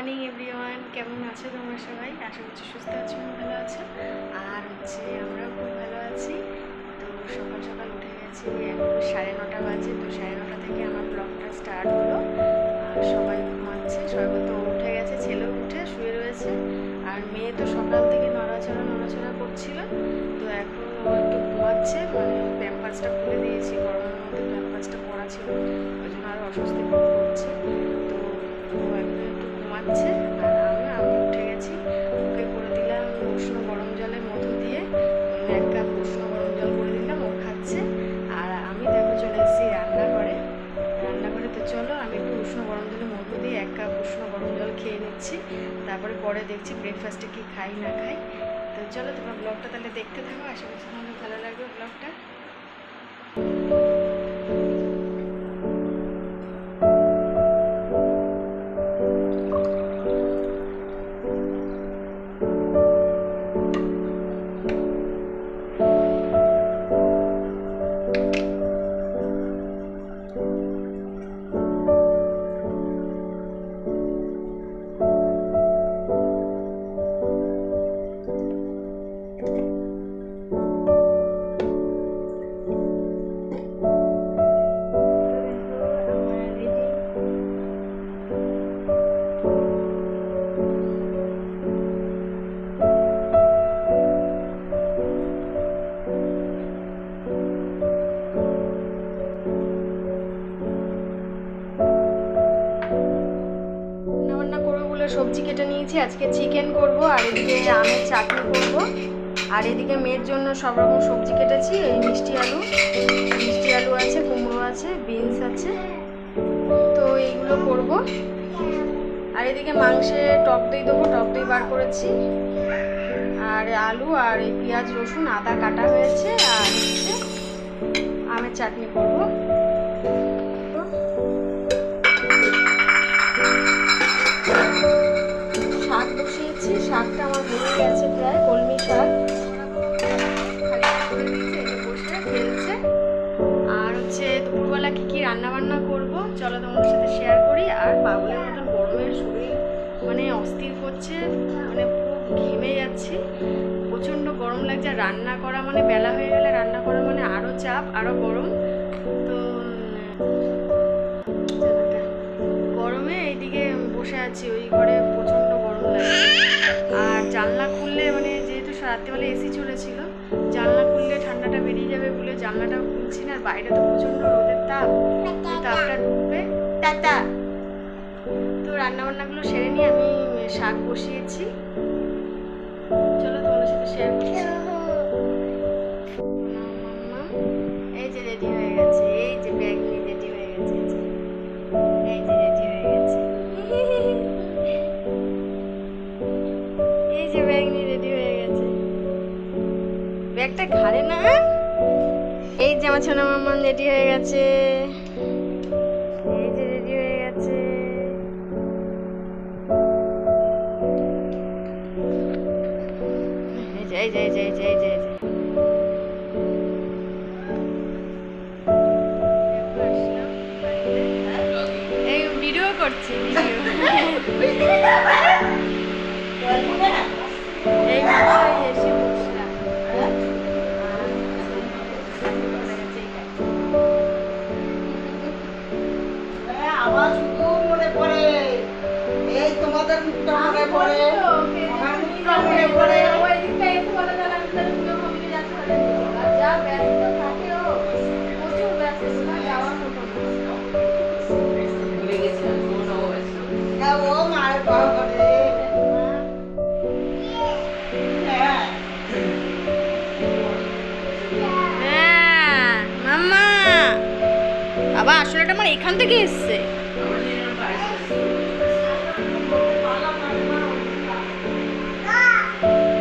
Morning, everyone. কেমন আছো তোমরা সবাই? আশা করছি সুস্থ আছো, ভালো আছো। আর হচ্ছে আমরাও খুব ভালো আছি। তো সকাল সকাল উঠে গেছি, এখন সাড়ে নটা বাজে, তো সাড়ে নটা থেকে আমার ব্লগটা স্টার্ট হলো। আর সবাই ঘুমাচ্ছে সবাই বলতে উঠে গেছে, ছেলেও উঠে, শুয়ে রয়েছে। আর মেয়ে তো সকাল থেকে নড়াচড়া নড়াচড়া করছিল। তো এখন ও একটু ঘুমাচ্ছে মানে প্যাম্পাসটা খুলে দিয়েছি, গরমের মধ্যে প্যাম্পাসটা পড়া ছিল। ওই জন্য আরও অস্বস্তি ঘুমাচ্ছে আর আমি আমি উঠে গেছি, ওকে করে দিলাম উষ্ণ গরম জলে মধু দিয়ে। এক কাপ উষ্ণ গরম জল করে দিলাম, ও খাচ্ছে। আর আমি দেখো চলে এসেছি রান্নাঘরে। রান্নাঘরে তো চলো, আমি একটু উষ্ণ গরম জলে মধু দিয়ে এক কাপ উষ্ণ গরম জল খেয়ে নিচ্ছি। তারপরে পরে দেখছি ব্রেকফাস্টে কি খাই, না খাই। তো চলো তোমার ব্লগটা তাহলে দেখতে থাকো, আশা করছি তোমাদের ভালো লাগবে ব্লগটা সবজি কেটে নিয়েছি। আজকে চিকেন করব, আর এদিকে আমের চাটনি করব। আর এদিকে মেয়ের জন্য সব রকম সবজি কেটেছি, এই মিষ্টি আলু। মিষ্টি আলু আছে, কুমড়ো আছে, বিনস আছে। তো এইগুলো করব। আর এদিকে মাংসে টক দই দেবো, টক দই বার করেছি। আর আলু আর এই পেঁয়াজ, রসুন, আদা কাটা হয়েছে, আর হচ্ছে আমের চাটনি করব। শাক বসিয়েছি শাকটা আমার হয়ে গেছে প্রায়, কলমি শাক। ফেলছে। আর হচ্ছে দুপুরবেলা কি কি রান্না বান্না করব, চলো তোমাদের সাথে শেয়ার করি। আর বাবুলের মতন গরমের শরীর মানে অস্থির করছে মানে ঘেমে যাচ্ছি। প্রচণ্ড গরম লাগছে, আর রান্না করা মানে বেলা হয়ে গেলে রান্না করা মানে আরও চাপ আরও গরম। তো গরমে এইদিকে বসে আছি, ওই ঘরে প্রচণ্ড গরম লাগছে। জানলা খুললে মানে যেহেতু রাত্রিবেলা এসি চলেছিল জানলা খুললে ঠান্ডাটা বেরিয়ে যাবে বলে জানলাটা খুলছি না আর বাইরে তো প্রচণ্ড রোদের তাপ। তাপটা ঢুকবে। টাটা তো রান্না বান্নাগুলো সেরে নিয়ে আমি শাক বসিয়েছি। চলো তোমাদের সাথে শেয়ার করছি। মাম্মা, এই যে রেডি হয়ে গেছে। ব্যাগটা ঘাড়ে না? এই যে আমার ছোনা মামা রেডি হয়ে গেছে। এই যে রেডি হয়ে গেছে। এই যে এই যে এই যে এই যে এই যে এই ভিডিও করছি ভিডিও এই বাবা, আসলে এটা আমার এখান থেকে এসছে।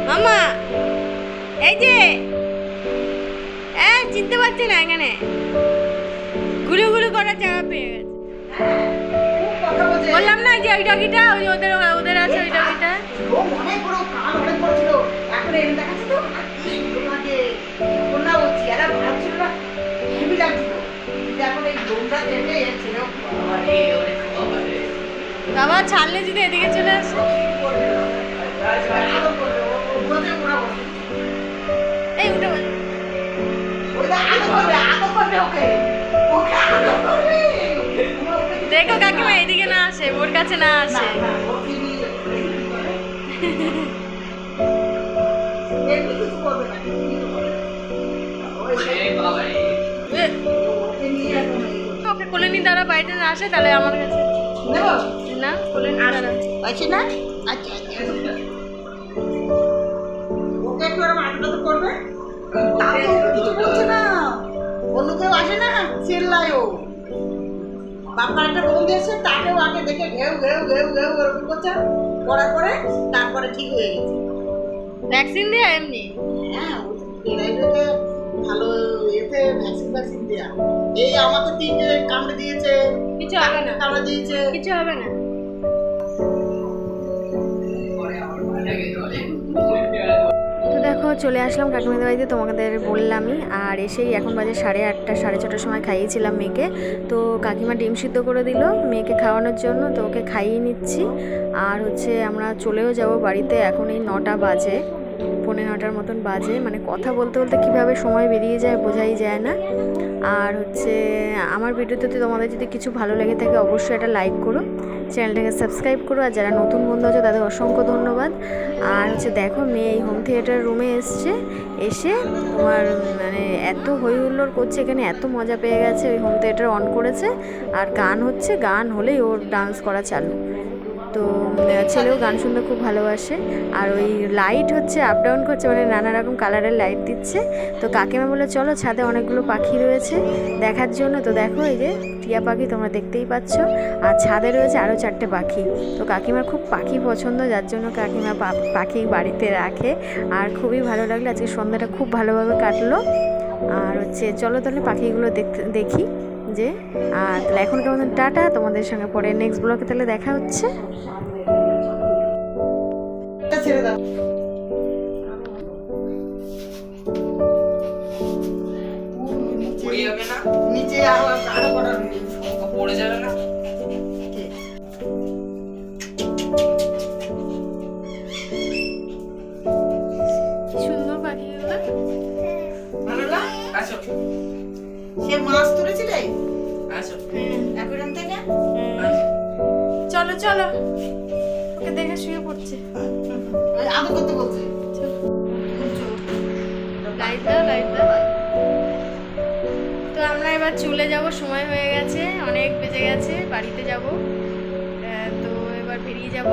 মামা, এই যে হ্যাঁ চিনতে পারছি না এখানে। গুলু গুলু করার জায়গা পেয়ে গেছে। বললাম না যে ওই ডগিটা ওই ওদের ওদের আছে ওই ডগিটা ও মনে কান অনেক পড়ছিল এখন এনে দেখাচ্ছি তো? বাবা ছাড়লে যদি এদিকে চলে আসে? দেখো কাকিমা এদিকে না আসে ওর কাছে না, আসে। করবে। ওকে কোলে বাড়িতে না আসে তাহলে আমার কাছে না কোলে নিয়ে আছে না? আচ্ছা, আচ্ছা। ওকে একটু করবে। তাও কিছু বলছে না। অন্য কেউ আসে না? চিল্লায় ও। বাপার একটা দিয়েছে তাকেও আগে দেখে ঘেউ ঘেউ ঘেউ ঘেউ করছে? করার পরে তারপরে ঠিক হয়ে গেছে। ভ্যাকসিন দিয়ে এমনি? হ্যাঁ ভালো এতে ভ্যাকসিন ভ্যাকসিন দেওয়া এই আমাকে তিনটে কামড়ে দিয়েছে। কিছু হবে না। কামড়ে দিয়েছে। কিছু হবে না। তো দেখো চলে আসলাম কাকিমাদের বাড়িতে তোমাদের বললামই। আর এসেই এখন বাজে সাড়ে আটটা সাড়ে ছটার সময় খাইয়েছিলাম মেয়েকে। তো কাকিমা ডিম সিদ্ধ করে দিল মেয়েকে খাওয়ানোর জন্য তো ওকে খাইয়ে নিচ্ছি। আর হচ্ছে আমরা চলেও যাব বাড়িতে এখন এই নটা বাজে। পৌনে নটার মতন বাজে। মানে কথা বলতে বলতে কীভাবে সময় বেরিয়ে যায় বোঝাই যায় না। আর হচ্ছে, আমার ভিডিওতে তোমাদের যদি কিছু ভালো লেগে থাকে অবশ্যই এটা লাইক করো। চ্যানেলটাকে সাবস্ক্রাইব করো। আর যারা নতুন বন্ধু আছে, তাদের অসংখ্য ধন্যবাদ। আর হচ্ছে, দেখো, মেয়ে এই হোম থিয়েটার রুমে এসছে। এসে তোমার মানে এত হই হুল্লোড় করছে এখানে, এত মজা পেয়ে গেছে। ওই হোম থিয়েটার অন করেছে। আর গান হচ্ছে, গান হলেই ওর ডান্স করা চালু। তো ছেলেও গান শুনতে খুব ভালোবাসে। আর ওই লাইট হচ্ছে আপ ডাউন করছে মানে নানা রকম কালারের লাইট দিচ্ছে। তো কাকিমা বলে চলো ছাদে অনেকগুলো পাখি রয়েছে দেখার জন্য। তো দেখো এই যে টিয়া পাখি তোমরা দেখতেই পাচ্ছ। আর ছাদে রয়েছে আরও চারটে পাখি। তো কাকিমার খুব পাখি পছন্দ, যার জন্য কাকিমা পাখি বাড়িতে রাখে। আর খুবই ভালো লাগল, আজকে সন্ধ্যাটা খুব ভালোভাবে কাটলো। আর হচ্ছে চলো তাহলে পাখিগুলো দেখি যে, আর তাহলে এখন কেমন টাটা, তোমাদের সঙ্গে পরে নেক্সট ব্লগে তাহলে দেখা হচ্ছে। ছেড়ে দাও। যাবে না? নিচে আরও আরও কটা। পড়ে যাবে না? কি? সুন্দর পাখিগুলো ভালো না? আসো। সে মাছ ধরেছিলে আসো। অ্যাকুয়ারিয়াম থেকে? চলো চলো। ওকে দেখে শুয়ে পড়ছে। আদর তো আমরা এবার চলে যাব, সময় হয়ে গেছে, অনেক বেজে গেছে, বাড়িতে যাব। তো এবার বেরিয়ে যাব।